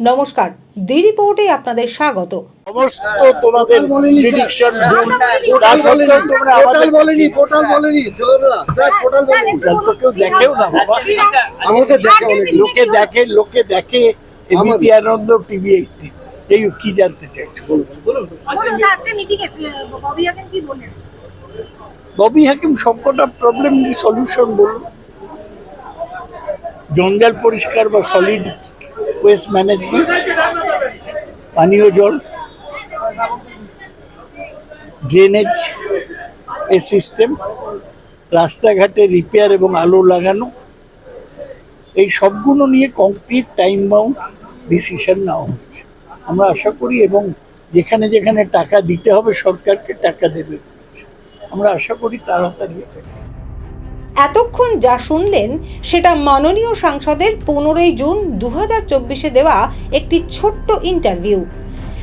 নমস্কার দি রিপোর্টে আপনাদের স্বাগত। সমস্ত তোমাদের প্রিডিকশন ভুল। তা সত্ত্বেও তোমরা আমাদের বলেনি পোর্টাল বলেনি স্যার পোর্টাল বলেনি। তো কেউ দেখেও না বাবা। আমাকে দেখে লোকে দেখে লোকে দেখে এবিপি আনন্দ টিভি এই কি জানতে চাইছো? বলুন বলুন। আজকে মিটিংয়ে ববি হাকিম কি বললেন? ববি হাকিম সবকটা প্রবলেম সলিউশন বলুন। জঞ্জাল পরিষ্কার বা সলিড ওয়েস্ট ম্যানেজমেন্ট পানীয় জল ড্রেনেজ এ সিস্টেম রাস্তাঘাটে রিপেয়ার এবং আলো লাগানো, এই সবগুলো নিয়ে কমপ্লিট টাইম বাউন্ড ডিসিশন নেওয়া হয়েছে আমরা আশা করি এবং যেখানে যেখানে টাকা দিতে হবে সরকারকে টাকা দেবে। আমরা আশা করি তাড়াতাড়ি effect এতক্ষণ যা শুনলেন, সেটা মাননীয় সাংসদের পনেরোই জুন দু হাজার চব্বিশে দেওয়া একটি ছোট্ট ইন্টারভিউ।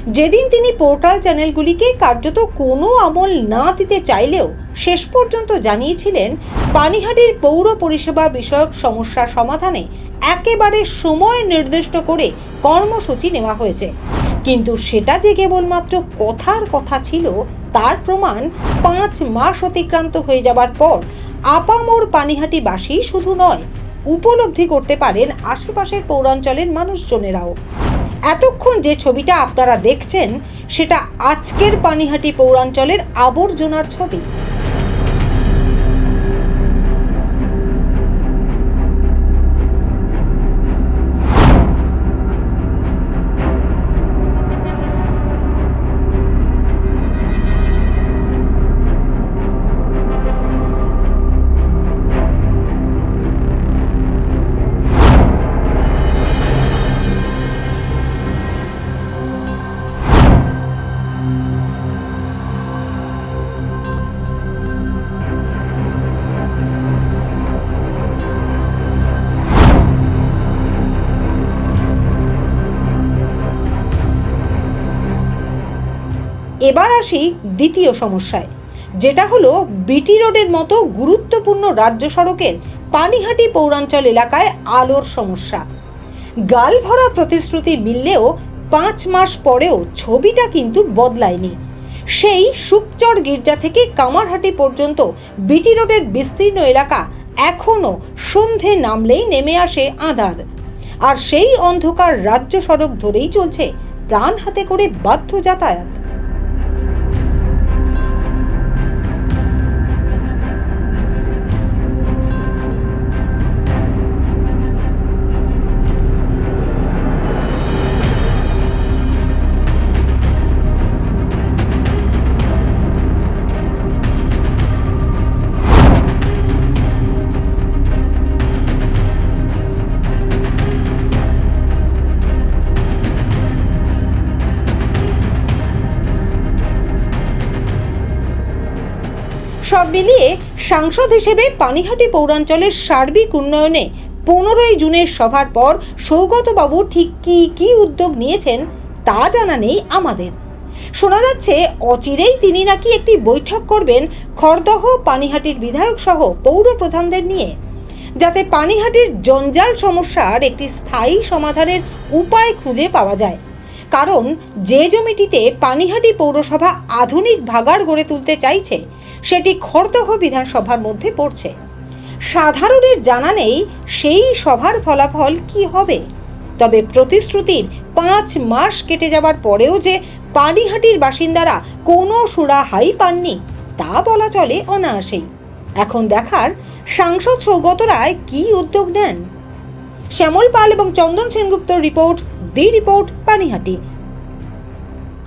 যেদিন তিনি পোর্টাল চ্যানেলগুলিকে কার্যত কোনো আমল না দিতে চাইলেও শেষ পর্যন্ত জানিয়েছিলেন, পানিহাটির পৌর পরিষেবা বিষয়ক সমস্যা সমাধানে একেবারে সময় নির্দিষ্ট করে কর্মসূচি নেওয়া হয়েছে। কিন্তু সেটা যে কেবলমাত্র কথার কথা ছিল, তার প্রমাণ পাঁচ মাস অতিক্রান্ত হয়ে যাবার পর আপামোর পানিহাটিবাসী শুধু নয়, উপলব্ধি করতে পারেন আশেপাশের পৌরাঞ্চলের মানুষজনেরাও। এতক্ষণ যে ছবিটা আপনারা দেখছেন, সেটা আজকের পানিহাটি পৌরাঞ্চলের আবর্জনার ছবি। এবার আসি দ্বিতীয় সমস্যায়, যেটা হলো বিটি রোডের মতো গুরুত্বপূর্ণ রাজ্য সড়কের পানিহাটি পৌরাঞ্চল এলাকায় আলোর সমস্যা। গাল ভরা প্রতিশ্রুতি মিললেও পাঁচ মাস পরেও ছবিটা কিন্তু বদলায়নি। সেই সুপচর গির্জা থেকে কামারহাটি পর্যন্ত বিটি রোডের বিস্তীর্ণ এলাকা এখনও সন্ধে নামলেই নেমে আসে আঁধার। আর সেই অন্ধকার রাজ্য সড়ক ধরেই চলছে প্রাণ হাতে করে বাধ্য যাতায়াত সব মিলিয়ে সাংসদ হিসেবে পানিহাটি পৌরাঞ্চলের সার্বিক উন্নয়নে পনেরোই জুনের সভার পর সৌগতবাবু ঠিক কী কী উদ্যোগ নিয়েছেন তা জানা নেই আমাদের। শোনা যাচ্ছে, অচিরেই তিনি নাকি একটি বৈঠক করবেন খড়দহ পানিহাটির বিধায়ক সহ পৌর প্রধানদের নিয়ে। যাতে পানিহাটির জঞ্জাল সমস্যার একটি স্থায়ী সমাধানের উপায় খুঁজে পাওয়া যায়। কারণ যে জমিটিতে পানিহাটি পৌরসভা আধুনিক ভাগাড় গড়ে তুলতে চাইছে সেটি খড়দহ বিধানসভার মধ্যে পড়ছে। সাধারণের জানা নেই সেই সভার ফলাফল কি হবে। তবে প্রতিশ্রুতির পাঁচ মাস কেটে যাবার পরেও যে পানিহাটির বাসিন্দারা কোনো সুরাহাই পাননি, তা বলা চলে অনায়াসেই। এখন দেখার সাংসদ সৌগত রায় কী উদ্যোগ নেন? শ্যামল পাল এবং চন্দন সেনগুপ্তর রিপোর্ট, দি রিপোর্ট, পানিহাটি।